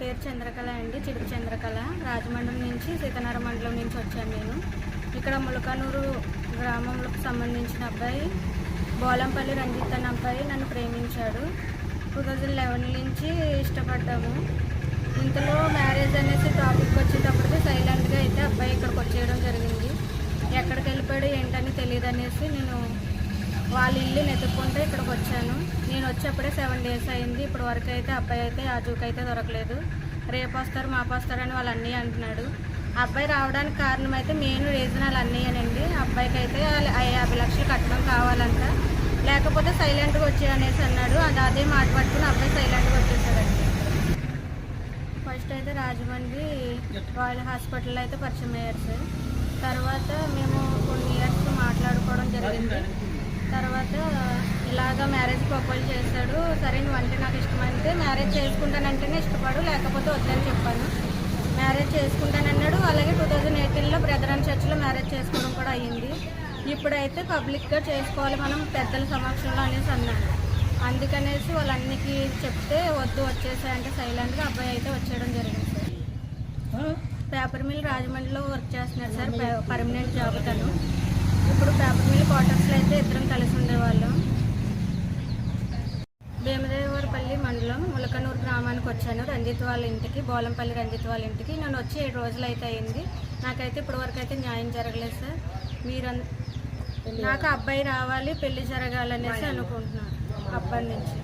పేరు చంద్రకళ అండి. చిడుకు చంద్రకళ. రాజమండ్రి నుంచి సీతనార మండలం నుంచి వచ్చాను నేను. ఇక్కడ ములకనూరు గ్రామంలోకి సంబంధించిన అబ్బాయి బోలంపల్లి రంజిత్ అనే అబ్బాయి నన్ను ప్రేమించాడు. టూ థౌజండ్ లెవెన్ నుంచి ఇష్టపడ్డాము. ఇంతలో మ్యారేజ్ అనేసి టాపిక్ వచ్చేటప్పటికి సైలెంట్గా అయితే అబ్బాయి ఇక్కడికి వచ్చేయడం జరిగింది. ఎక్కడికి వెళ్ళిపోయాడు ఏంటని తెలియదు అనేసి నేను వాళ్ళ ఇల్లు నెతుక్కుంటే ఇక్కడికి వచ్చాను. నేను వచ్చేప్పుడే సెవెన్ డేస్ అయింది. ఇప్పుడు వరకు అయితే అబ్బాయి అయితే ఆజూకి అయితే దొరకలేదు. రేపు వస్తారు మాపు వస్తారని అని వాళ్ళ అన్నయ్య అంటున్నాడు. అబ్బాయి రావడానికి కారణం అయితే మెయిన్ రీజన్ వాళ్ళ అన్నయ్యనండి అబ్బాయికి అయితే యాభై లక్షలు కట్టడం కావాలంట. లేకపోతే సైలెంట్గా వచ్చే అనేసి అన్నాడు. అది అదే మాట పట్టుకుని అబ్బాయి సైలెంట్గా వచ్చేసాడండి. ఫస్ట్ అయితే రాజమండ్రి రాయల్ హాస్పిటల్లో అయితే పరిచయం అయ్యారు సార్. తర్వాత మేము కొన్ని ఇయర్స్ మాట్లాడుకోవడం జరిగింది. తర్వాత ఇలాగ మ్యారేజ్ ప్రపోజ్ చేశాడు. సరే నువ్వు అంటే నాకు ఇష్టమైతే మ్యారేజ్ చేసుకుంటానంటేనే ఇష్టపడు లేకపోతే వద్దని చెప్పాను. మ్యారేజ్ చేసుకుంటానన్నాడు. అలాగే టూ థౌజండ్ ఎయిటీన్లో బ్రదర్ అండ్ చర్చ్లో మ్యారేజ్ చేసుకోవడం కూడా అయ్యింది. ఇప్పుడైతే పబ్లిక్గా చేసుకోవాలి మనం పెద్దల సమక్షంలో అనేసి అన్నాడు. అందుకనేసి వాళ్ళన్నికి చెప్తే వద్దు వచ్చేసాయంటే సైలెంట్గా అబ్బాయి అయితే వచ్చేయడం జరిగింది సార్. పేపర్ మిల్ రాజమండ్రిలో వర్క్ చేస్తున్నారు సార్ పర్మనెంట్ జాబ్ తను. ఇప్పుడు పేపర్ మిల్ క్వార్టర్స్లో అయితే ఇద్దరం కలిసి ఉండేవాళ్ళం. భీమదేవరపల్లి మండలం ములకనూరు గ్రామానికి వచ్చాను. రంజిత్ వాళ్ళ ఇంటికి బోలంపల్లి రంజిత్ వాళ్ళ ఇంటికి. నేను వచ్చి ఏడు రోజులు అయితే అయింది. నాకైతే ఇప్పటివరకు అయితే న్యాయం జరగలేదు సార్. మీరు నాకు అబ్బాయి రావాలి పెళ్ళి జరగాలనేసి అనుకుంటున్నాను. అబ్బాయి నుంచి.